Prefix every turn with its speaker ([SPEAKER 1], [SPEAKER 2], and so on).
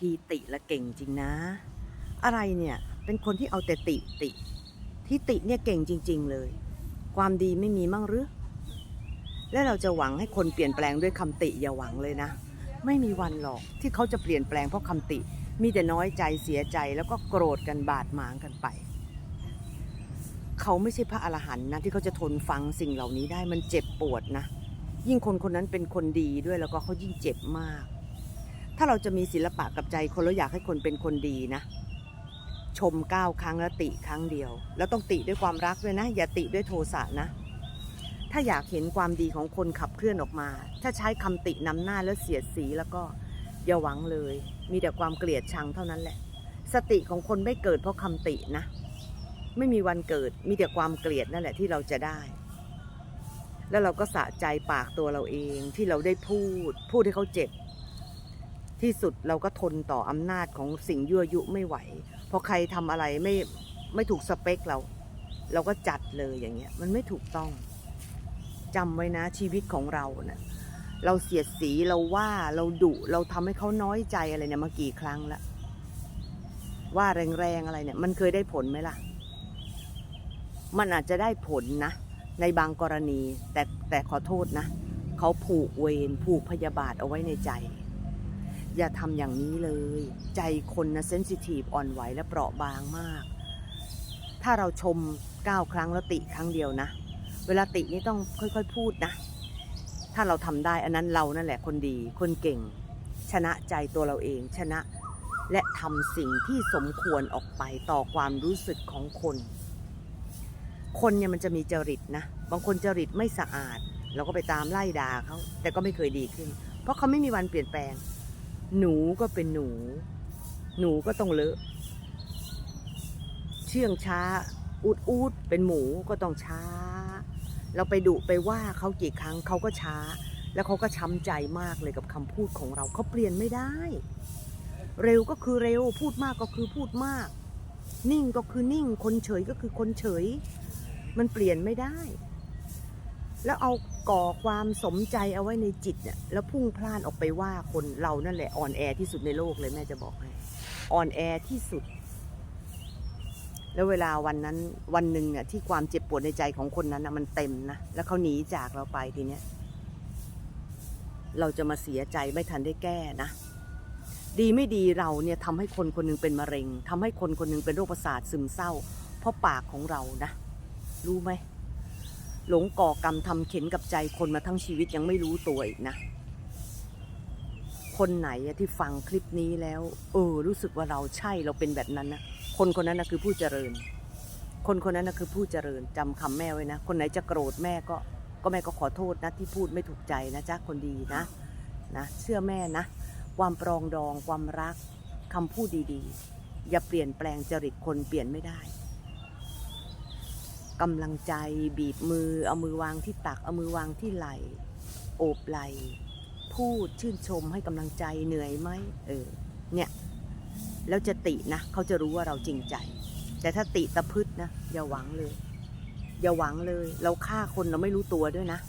[SPEAKER 1] ทีติและเก่งจริงนะ อะไรเนี่ยเป็นคนที่เอาแต่ติติที่ติเนี่ยเก่งจริง ๆเลย ความดีไม่มีมั่งหรือ และเราจะหวังให้คนเปลี่ยนแปลงด้วยคำติอย่าหวังเลยนะ ไม่มีวันหรอกที่เขาจะเปลี่ยนแปลงเพราะคำติ มีแต่น้อยใจเสียใจแล้วก็โกรธกันบาดหมางกันไป เขาไม่ใช่พระอรหันต์นะที่เขาจะทนฟังสิ่งเหล่านี้ได้มันเจ็บปวดนะ ยิ่งคนคนนั้นเป็นคนดีด้วยแล้วก็เขายิ่งเจ็บมาก ถ้าเราจะมีศิลปะกับใจคนแล้วอยากให้คนเป็นคนดีนะ ชมเก้าครั้งแล้วติครั้งเดียว แล้วต้องติด้วยความรักด้วยนะ อย่าติด้วยโทสะนะ ถ้าอยากเห็นความดีของคนขับเคลื่อนออกมา ถ้าใช้คำตินำหน้าแล้วเสียดสีแล้วก็อย่าหวังเลย มีแต่ความเกลียดชังเท่านั้นแหละ สติของคนไม่เกิดเพราะคำตินะ ไม่มีวันเกิด มีแต่ความเกลียดนั่นแหละที่เราจะได้แล้วเราก็สะใจปากตัวเราเองที่เราได้พูด พูดให้เขาเจ็บ ที่สุดเราก็ทนต่ออำนาจของสิ่งยั่วยุไม่ไหว พอใครทำอะไรไม่ไม่ถูกสเปคเรา เราก็จัดเลยอย่างเงี้ย มันไม่ถูกต้องจำไว้นะชีวิตของเราเนะ่ะเราเสียดสีเราว่าเราดุเราทำให้เขาน้อยใจอะไรเนี่ยมากี่ครั้งล้วว่าแรงๆอะไรเนี่ย มันเคยได้ผลไหมล่ะ มันอาจจะได้ผลนะ ในบางกรณีแต่แต่ขอโทษนะ เขาผูกเวรผูกพยาบาทเอาไว้ในใจ อย่าทำอย่างนี้เลย ใจคนนะเซนซิทีฟอ่อนไหวและเปราะบางมาก ถ้าเราชมเก้าครั้งแล้วติครั้งเดียวนะ เวลาตินี่ต้องค่อยๆพูดนะ ถ้าเราทำได้อันนั้นเรานั่นแหละคนดี คนเก่ง ชนะใจตัวเราเองชนะ และทำสิ่งที่สมควรออกไปต่อความรู้สึกของคน คนเนี่ยมันจะมีจริตนะ บางคนจริตไม่สะอาด เราก็ไปตามไล่ด่าเขาแต่ก็ไม่เคยดีขึ้น เพราะเขาไม่มีวันเปลี่ยนแปลง หนูก็เป็นหนู หนูก็ต้องเลอะ เชื่องช้าอุดอูดเป็นหมูก็ต้องช้า เราไปดุไปว่าเขากี่ครั้งเขาก็ช้า แล้วเขาก็ช้ำใจมากเลยกับคำพูดของเราเขาเปลี่ยนไม่ได้ เร็วก็คือเร็ว พูดมากก็คือพูดมาก นิ่งก็คือนิ่ง คนเฉยก็คือคนเฉย มันเปลี่ยนไม่ได้ แล้วเอาก่อความสมใจเอาไว้ในจิตเนี่ยแล้วพุ่งพล่านออกไปว่าคนเรานั่นแหละอ่อนแอที่สุดในโลกเลยแม่จะบอกให้อ่อนแอที่สุด แล้วเวลาวันนั้นวันหนึ่งเนี่ยที่ความเจ็บปวดในใจของคนนั้นนะมันเต็มนะแล้วเขาหนีจากเราไปทีเนี้ยเราจะมาเสียใจไม่ทันได้แก้นะ ดีไม่ดีเราเนี่ยทำให้คนคนหนึงเป็นมะเร็งทำให้คนคนหนึงเป็นโรคประสาทซึมเศร้า เพราะปากของเรานะ รู้ไหม หลงก่อกรรมทำเข็นกับใจคนมาทั้งชีวิตยังไม่รู้ตัวอีกนะ คนไหนที่ฟังคลิปนี้แล้ว เออ รู้สึกว่าเราใช่เราเป็นแบบนั้นนะคนคนนั้นนะคือผู้เจริญ คนคนนั้นนะคือผู้เจริญจำคำแม่ไว้นะ คนไหนจะโกรธแม่ก็ ก็แม่ก็ขอโทษนะที่พูดไม่ถูกใจนะจ๊ะคนดีนะนะเชื่อแม่นะ ความปรองดองความรักคำพูดดีๆ อย่าเปลี่ยนแปลงจริตคนเปลี่ยนไม่ได้ กำลังใจ บีบมือ เอามือวางที่ตัก เอามือวางที่ไหลโอบไหลพูดชื่นชมให้กำลังใจเหนื่อยไหมเออ เนี่ย แล้วจะตินะเขาจะรู้ว่าเราจริงใจ แต่ถ้าติตะพืชนะอย่าหวังเลย อย่าหวังเลย เราฆ่าคนเราไม่รู้ตัวด้วยนะ